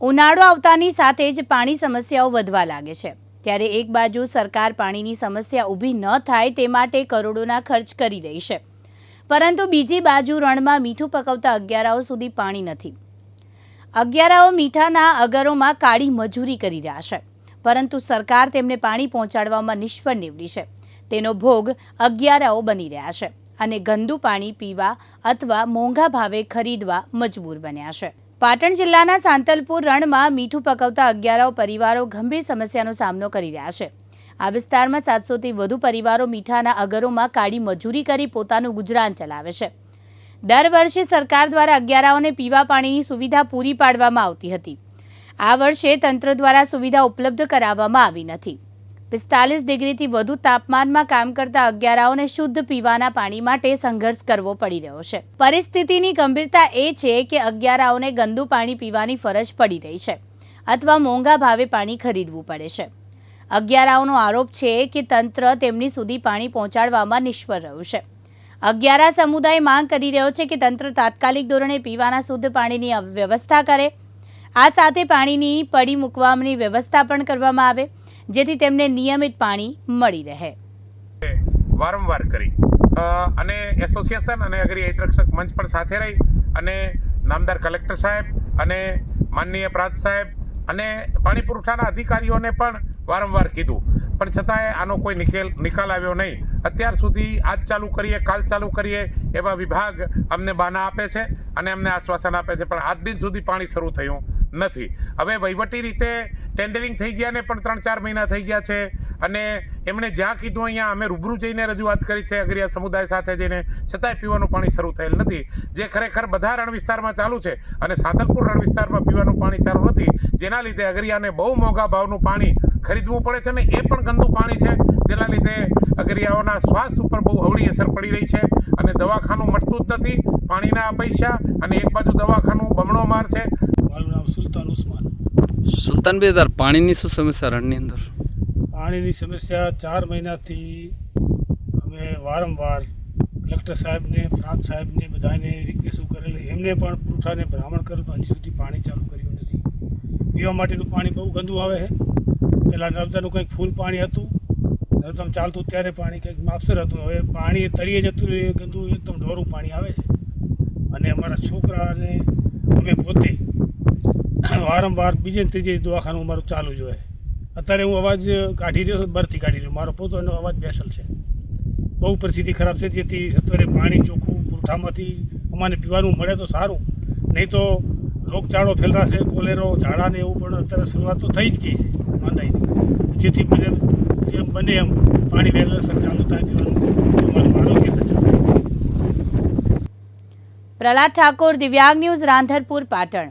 ઉનાળો આવતાની સાથે જ પાણી સમસ્યાઓ વધવા લાગે છે. ત્યારે એક બાજુ સરકાર પાણીની સમસ્યા ઊભી ન થાય તે માટે કરોડોના ખર્ચ કરી રહી છે. પરંતુ બીજી બાજુ રણમાં મીઠું પકવતા અગિયારાઓ સુધી પાણી નથી. અગિયારાઓ મીઠાના અગરોમાં કાળી મજૂરી કરી રહ્યા છે. પરંતુ સરકાર તેમને પાણી પહોંચાડવામાં નિષ્ફળ નીવડી છે. તેનો ભોગ અગિયારાઓ બની રહ્યા છે અને ગંદુ પાણી પીવા અથવા મોંઘા ભાવે ખરીદવા મજબૂર બન્યા છે. પાટણ જિલ્લાના સાંતલપુર રણમાં મીઠું પકવતા અગિયારો પરિવારો ગંભીર સમસ્યાનો સામનો કરી રહ્યા છે. આ વિસ્તારમાં સાતસોથી વધુ પરિવારો મીઠાના અગરોમાં કાળી મજૂરી કરી પોતાનું ગુજરાન ચલાવે છે. દર વર્ષે સરકાર દ્વારા અગિયારાઓને પીવા પાણીની સુવિધા પૂરી પાડવામાં આવતી હતી. આ વર્ષે તંત્ર દ્વારા સુવિધા ઉપલબ્ધ કરાવવામાં આવી નથી. પિસ્તાલીસ ડિગ્રીથી વધુ તાપમાનમાં કામ કરતા અગિયારાઓને શુદ્ધ પીવાના પાણી માટે સંઘર્ષ કરવો પડી રહ્યો છે. પરિસ્થિતિની ગંભીરતા એ છે કે અગિયારાઓને ગંદુ પાણી પીવાની ફરજ પડી રહી છે અથવા મોંઘા ભાવે પાણી ખરીદવું પડે છે. અગિયારાઓનો આરોપ છે કે તંત્ર તેમની સુધી પાણી પહોંચાડવામાં નિષ્ફળ રહ્યું છે. અગિયારા સમુદાય માંગ કરી રહ્યો છે કે તંત્ર તાત્કાલિક ધોરણે પીવાના શુદ્ધ પાણીની વ્યવસ્થા કરે. આ સાથે પાણીની પડી મૂકવાની વ્યવસ્થા પણ કરવામાં આવે. જેથી તેમને નિયમિત પાણી મળી રહે. વારંવાર કરી. અને એસોસિએશન અને અગ્રી હિતરક્ષક મંચ પણ સાથે રહી અને નામદાર કલેક્ટર સાહેબ અને માનનીય પ્રાંત સાહેબ અને પાણી પુરવઠાના અધિકારીઓને પણ વારંવાર કીધું. પણ છતાંય આનો કોઈ નિકેલ, નિકાલ આવ્યો નહીં. અત્યાર સુધી આજ ચાલુ કરીએ, કાલ ચાલુ કરીએ એવા વિભાગ અમને બાના આપે છે અને અમને આશ્વાસન આપે છે. પણ આજ દિન સુધી પાણી શરૂ થયું નથી. હવે વહીવટી રીતે ટેન્ડરિંગ થઈ ગયા ને પણ ત્રણ ચાર મહિના થઈ ગયા છે અને એમણે જ્યાં કીધું અહીંયા અમે રૂબરૂ જઈને રજૂઆત કરી છે અગરિયા સમુદાય સાથે જઈને, છતાંય પીવાનું પાણી શરૂ થયેલ નથી. જે ખરેખર બધા રણ વિસ્તારમાં ચાલુ છે અને સાતલપુર રણ વિસ્તારમાં પીવાનું પાણી ચાલુ નથી, જેના લીધે અગરિયાને બહુ મોંઘા ભાવનું પાણી ખરીદવું પડે છે ને એ પણ ગંદુ પાણી છે, જેના લીધે અગરિયાઓના સ્વાસ્થ્ય ઉપર બહુ અવળી અસર પડી રહી છે અને દવાખાનું મળતું જ નથી, પાણીના પૈસા અને એક બાજુ દવાખાનું બમણો માર છે. નામ સુલતાન ઉસ્માન. સુલતાન બે હજાર પાણીની શું સમસ્યા રણની અંદર? પાણીની સમસ્યા ચાર મહિનાથી અમે વારંવાર કલેક્ટર સાહેબને પ્રાંત સાહેબને બધાને રિક્વેસ્ટ કરેલી. એમને પણ પુરઠાને ભ્રામણ કરેલું પણ હજી સુધી પાણી ચાલુ કર્યું નથી. પીવા માટેનું પાણી બહુ ગંદુ આવે છે. પહેલાં નર્મદાનું કંઈક ફૂલ પાણી હતું. નર્મદામાં ચાલતું ત્યારે પાણી કંઈક માપસર હતું. હવે પાણી તળીએ જતું એ ગંદુ એકદમ ડોરું પાણી આવે છે. અને અમારા છોકરાને અમે પોતે વારંવાર બીજે ને ત્રીજે દવાખાનું મારું ચાલુ જ હોય. અત્યારે હું અવાજ કાઢી રહ્યો છું, બરથી કાઢી રહ્યો મારો પોતો એનો અવાજ બેસલ છે. બહુ પરિસ્થિતિ ખરાબ છે, જેથી સત્વરે પાણી ચોખ્ખું પુરઠામાંથી અમારે પીવાનું મળે તો સારું. નહીં તો રોગચાળો ફેલાશે કોલેરો ઝાડાને એવું પણ અત્યારે શરૂઆત તો થઈ જ ગઈ છે, માંદાઈની. જેથી બને જેમ બને એમ પાણી વહેલાસર ચાલુ થાય પીવાનું અમારું આરોગ્ય સચવાય પ્રહલાદ ઠાકોર, દિવ્યાંગ ન્યૂઝ રાંધરપુર પાટણ.